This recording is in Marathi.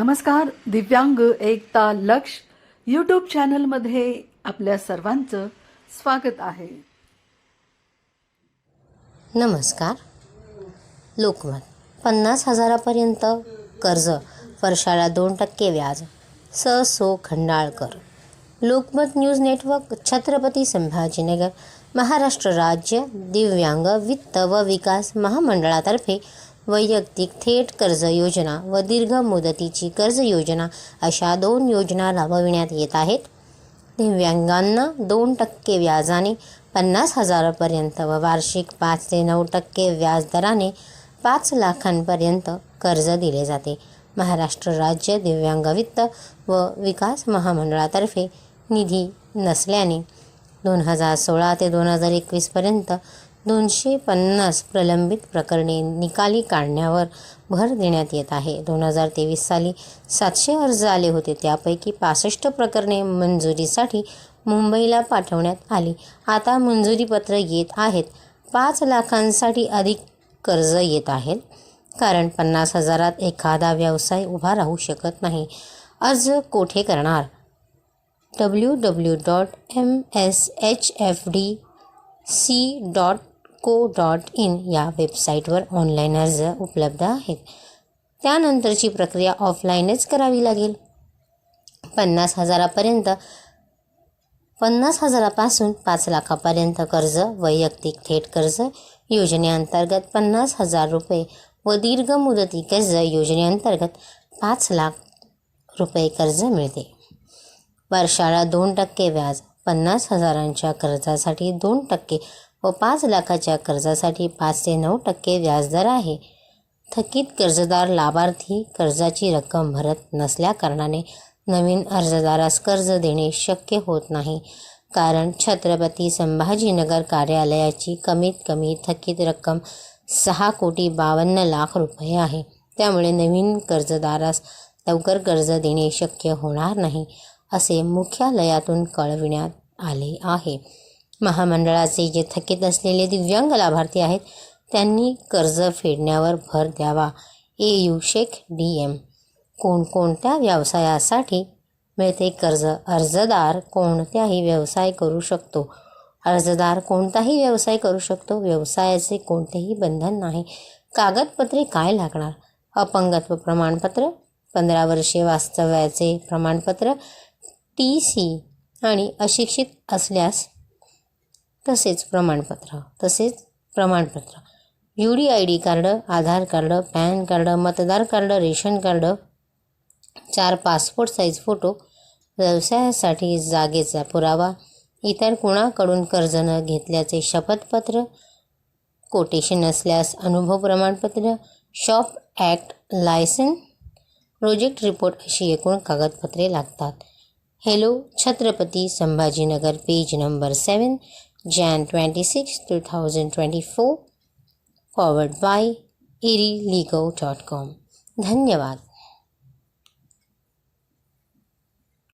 नमस्कार दिव्यांग एकता लक्ष यूट्यूब चॅनलमध्ये आपल्या सर्वांचं स्वागत आहे. नमस्कार. लोकमत पन्नास हजारापर्यंत कर्ज वर्षाला दोन टक्के व्याज स सो खंडाळकर. लोकमत न्यूज नेटवर्क छत्रपती संभाजीनगर महाराष्ट्र राज्य दिव्यांग वित्त व विकास महामंडळातर्फे वैयक्तिक थेट कर्ज योजना व दीर्घ मुदतीची कर्ज योजना अशा दोन योजना राबविण्यात येत आहेत. दिव्यांगांना दोन टक्के व्याजाने पन्नास हजारापर्यंत व वार्षिक पाच ते नऊ टक्के व्याज दराने पाच लाखांपर्यंत कर्ज दिले जाते. महाराष्ट्र राज्य दिव्यांग वित्त व विकास महामंडळातर्फे निधी नसल्याने दोन हजार सोळा ते दोन हजार एकवीसपर्यंत दोनशे पन्नास प्रलंबित प्रकरणे निकाली काढण्यावर भर देण्यात येत आहे. दोन हजार तेवीस साली सातशे अर्ज आले होते. त्यापैकी पासष्ट प्रकरणे मंजुरीसाठी मुंबईला पाठवण्यात आली. आता मंजुरीपत्र येत आहेत. पाच लाखांसाठी अधिक कर्ज येत आहेत. कारण पन्नास हजारात एखादा व्यवसाय उभा राहू शकत नाही. अर्ज कोठे करणार? W W dot M S H F D C dot co dot in या वेबसाईटवर ऑनलाईन अर्ज उपलब्ध आहेत. त्यानंतरची प्रक्रिया ऑफलाईनच करावी लागेल. पन्नास हजारापर्यंत पन्नास हजारापासून पाच लाखापर्यंत कर्ज वैयक्तिक थेट कर्ज योजनेअंतर्गत पन्नास हजार रुपये व दीर्घ मुदती कर्ज योजनेअंतर्गत पाच लाख रुपये कर्ज मिळते. वर्षाला दोन टक्के व्याज पन्नास हजारांच्या कर्जासाठी दोन टक्के व पाच लाखाच्या कर्जासाठी पाच ते नऊ टक्के व्याजदर आहे. थकीत कर्जदार लाभार्थी कर्जाची रक्कम भरत नसल्याकारणाने नवीन अर्जदारास कर्ज देणे शक्य होत नाही. कारण छत्रपती संभाजीनगर कार्यालयाची कमीत कमी थकीत रक्कम सहा कोटी बावन्न लाख रुपये आहे. त्यामुळे नवीन कर्जदारास लवकर कर्ज देणे शक्य होणार नाही असे मुख्यालयातून कळविण्यात आले आहे. महामंडळाचे जे थकीत असलेले दिव्यांग लाभार्थी आहेत त्यांनी कर्ज फेडण्यावर भर द्यावा. A U Shaikh D M. कोणकोणत्या व्यवसायासाठी मिळते कर्ज? अर्जदार कोणत्याही व्यवसाय करू शकतो. अर्जदार कोणताही व्यवसाय करू शकतो. व्यवसायाचे कोणतेही बंधन नाही. कागदपत्रे काय लागणार? अपंगत्व प्रमाणपत्र पंधरा वर्षे वास्तव्याचे प्रमाणपत्र टी सी आणि अशिक्षित असल्यास तसेच प्रमाणपत्र तसेच प्रमाणपत्र. U D I D card Aadhaar card PAN card मतदार कार्ड रेशन कार्ड चार पासपोर्ट साईज फोटो व्यवसायासाठी जागेचा पुरावा इतर कुणाकडून कर्ज न घेतल्याचे शपथपत्र कोटेशन असल्यास अनुभव प्रमाणपत्र shop act licence project report अशी एकूण कागदपत्रे लागतात. Hello Chhatrapati Sambhajinagar page number seven Jan twenty six two thousand twenty forward by eri dot com धन्यवाद.